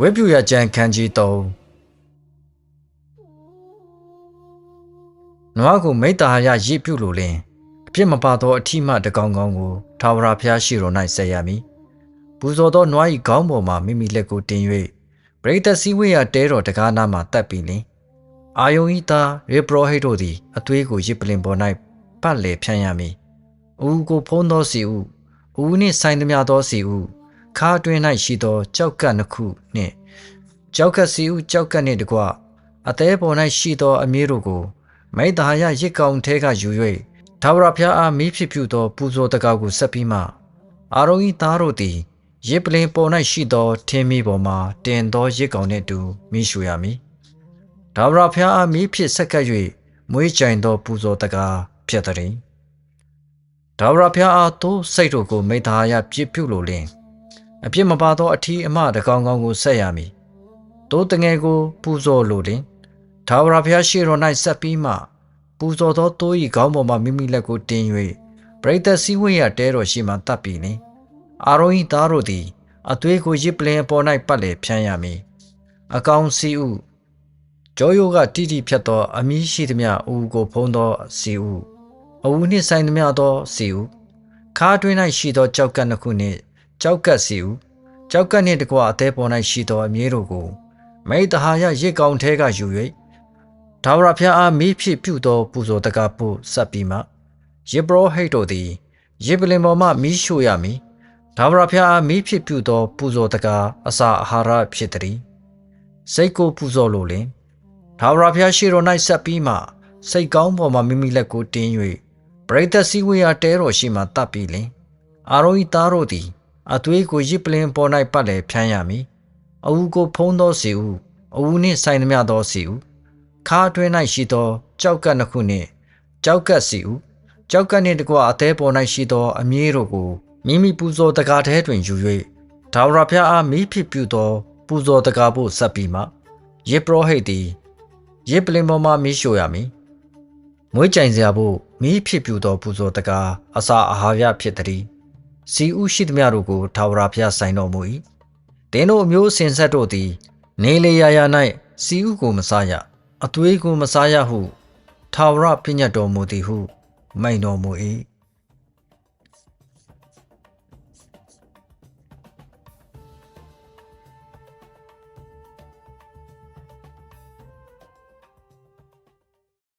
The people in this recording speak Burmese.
ဝဲပြူရကြံခန်းကြီး3နွားကိုမိတ္တာရရစ်ပြုလို့လင်အပြစ်မပါသောအထီးမှတကောင်ကောင်ကိုထာဝရဘုရားရှိတော်၌ဆက်ရမည်ပူဇော်သောနွား၏ခေါင်းပေါ်မှမိမိလက်ကိုတင်၍ပရိသတ်စည်းဝေးရတဲတော်တကားနားမှတက်ပြီးလင်အာယုန်ဤသားရေပရောဟိတ်တို့သည်အသွေးကိုရစ်ပလင်ပေါ်၌ပတ်လေဖြန့်ရမည်အူကိုဖုံးသောစီဥအူနှင့်ဆိုင်သမျှသောစီဥ ခါတွင်၌ရှိသောကြောက်ကပ်နှစ်ခုနှင့်ကြောက်ကပ်စီဥကြောက်ကပ်နှင့်တကွအသေးပေါ်၌ရှိသော အမြဲတို့ကိုမိတ္တဟာယရစ်ကောင်ထဲကယူ၍သာဝရဖျားအားမိဖြစ်ပြုသော ပူဇော်တကောက်ကိုဆက်ပြီးမှအာရုံဤသားတို့သည်ရစ်ပလင်ပေါ်၌ရှိသော ထင်းမီပေါ်မှတင်သောရစ်ကောင်နှင့်တူမိရှူရမည်သာဝရဖျားအားမိဖြစ်ဆက်ကပ်၍မွေးကြိုင်သော ပူဇော်တကားဖြစ်သည်ဒါဝရဖျားအားသို့စိတ်တို့ကိုမိတ္တဟာယပြစ်ပြုလိုလင် အပြစ်မပါသောအထီးအမတကောင်ကောင်ကိုဆက်ရမည်တိုးတငယ်ကို ပူဇော်လိုတင်သာဝရဘုရားရှိတော်၌ဆက်ပြီးမှပူဇော်သောတိုးဤခေါင်းပေါ်မှမိမိလက်ကိုတင်၍ပရိသတ်စည်းဝေးရတဲတော်ရှိမှတတ်ပြီနေအာရုံဤသားတို့သည်အသွေးကိုရစ်ပလင်အပေါ်၌ပတ်လေဖြန်းရမည်အကောင်စီဥကြောယိုကတိတိဖြတ်သောအမီးရှိသည်မြအူကိုဖုံးသောစီဥအူနှင့်ဆိုင်သည်မြသောစီဥခါတွင်း၌ရှိသောကြောက်ကပ်နှစ်ခုနှင့် ကြောက်ကပ်စီဥကြောက်ကပ်နှင့်တကွအသေးပေါ်၌ရှိသောအမြဲတို့ကိုမိတ္တဟာယရစ်ကောင်ထဲကယူ၍ဒါဝရဖျားအားမိဖြစ်ပြုသောပူဇော်တကားဖို့ဆက်ပြီးမှယေဘရဟိတ်တို့သည်ယေပလင်ပေါ်မှမိရှို့ရမည်ဒါဝရဖျားအားမိဖြစ်ပြုသောပူဇော်တကားအစာအာဟာရဖြစ်သည်စိတ်ကိုပူဇော်လိုလင်ဒါဝရဖျားရှိတော်၌ဆက်ပြီးမှစိတ်ကောင်းပေါ်မှမိမိလက်ကိုတင်း၍ပရိသတ်စည်းဝေးရာတဲတော်ရှိမှတတ်ပြီးလင်အာရောဤသားတို့သည် အသွေးကိုရစ်ပလင်ပေါ်၌ပတ်လေဖြန်းရမည်အဝူကိုဖုံးသောစီဥအဝူနှင့်ဆိုင်သမျှသောစီဥခါအတွင်း၌ရှိသောကြောက်ကပ်နှစ်ခုနှင့်ကြောက်ကပ်စီဥကြောက်ကပ်နှင့်တကွအသေးပေါ်၌ရှိသောအမြဲတို့ကိုမိမိပူဇော်တကားထဲတွင်ယူ၍ဒါဝရဖျားအားမိဖြစ်ပြုသော ပူဇော်တကားဖို့ဆက်ပြီးမှယေပရောဟိတ်သည်ယေပလင်ပေါ်မှမိရှို့ရမည်မွေးကြိုင်စရာဖို့မိဖြစ်ပြုသော ပူဇော်တကားအစာအာဟာရဖြစ်သည် စီဥရှိသမျှတို့ကိုဒါဝရဖျားဆိုင်တော်မူ၏သင်တို့အမျိုးအစဉ်ဆက်တို့သည် နေလေရာရာ၌စီဥကိုမစားရအသွေးကိုမစားရဟုထာဝရပြညတ်တော်မူသည်ဟုမိန်တော်မူ၏